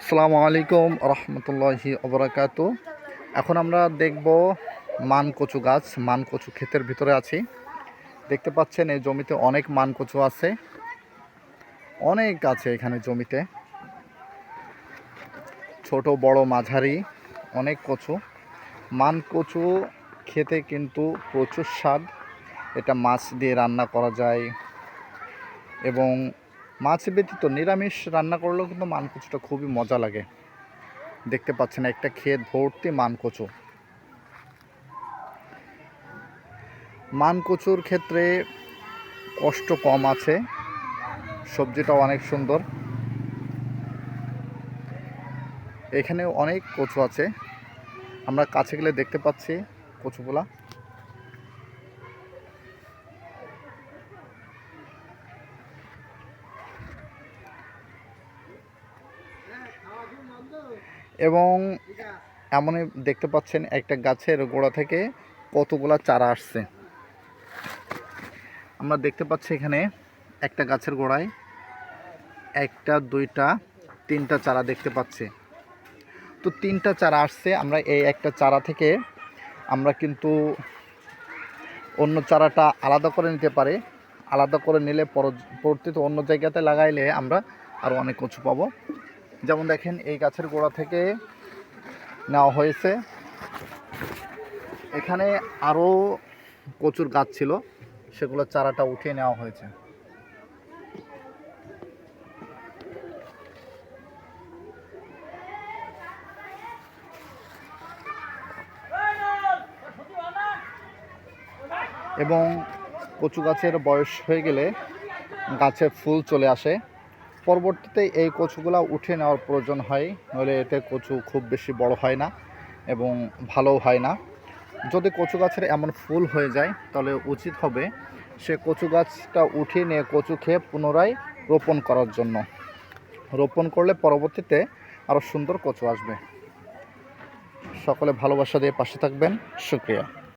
আসসালামু আলাইকুম রহমতুল্লাহি অবরাকাত এখন আমরা দেখব মান কচু গাছ মান কচু ক্ষেতের ভিতরে আছি। দেখতে পাচ্ছেন, এই জমিতে অনেক মান কচু আছে। অনেক আছে এখানে জমিতে। ছোট, বড় মাঝারি অনেক কচু। মান কচু খেতে কিন্তু প্রচুর স্বাদ। এটা মাছ দিয়ে রান্না করা যায় এবং মাছ ব্যতীত নিরামিষ রান্না করলেও কিন্তু মান কচুটা খুবই মজা লাগে। দেখতে পাচ্ছেন একটা ক্ষেত ভর্তি মানকচু। মানকচুর ক্ষেত্রে কষ্ট কম আছে, সবজিটাও অনেক সুন্দর। এখানে অনেক কচু আছে। আমরা কাছে গেলে দেখতে পাচ্ছি কচুগুলা। এবং এমনই দেখতে পাচ্ছেন একটা গাছের গোড়া থেকে কতগুলা চারা আসছে। আমরা দেখতে পাচ্ছি এখানে একটা গাছের গোড়ায় একটা, দুইটা, তিনটা চারা দেখতে পাচ্ছি। তো তিনটা চারা আসছে, আমরা এই একটা চারা থেকে আমরা কিন্তু অন্য চারাটা আলাদা করে নিতে পারি। আলাদা করে নিলে পরবর্তীতে অন্য জায়গাতে লাগাইলে আমরা আরও অনেক কচু পাবো। যেমন দেখেন, এই গাছের গোড়া থেকে নেওয়া হয়েছে। এখানে আরও কচুর গাছ ছিল, সেগুলো চারাটা উঠিয়ে নেওয়া হয়েছে। এবং কচু গাছের বয়স হয়ে গেলে গাছে ফুল চলে আসে। পরবর্তীতে এই কচুগুলা উঠে নেওয়ার প্রয়োজন হয়, নইলে এতে কচু খুব বেশি বড় হয় না এবং ভালোও হয় না। যদি কচু গাছের এমন ফুল হয়ে যায়, তাহলে উচিত হবে সে কচু গাছটা উঠিয়ে নিয়ে কচু খেয়ে পুনরায় রোপণ করার জন্য। রোপণ করলে পরবর্তীতে আরও সুন্দর কচু আসবে। সকলে ভালোবাসা দিয়ে পাশে থাকবেন। শুক্রিয়া।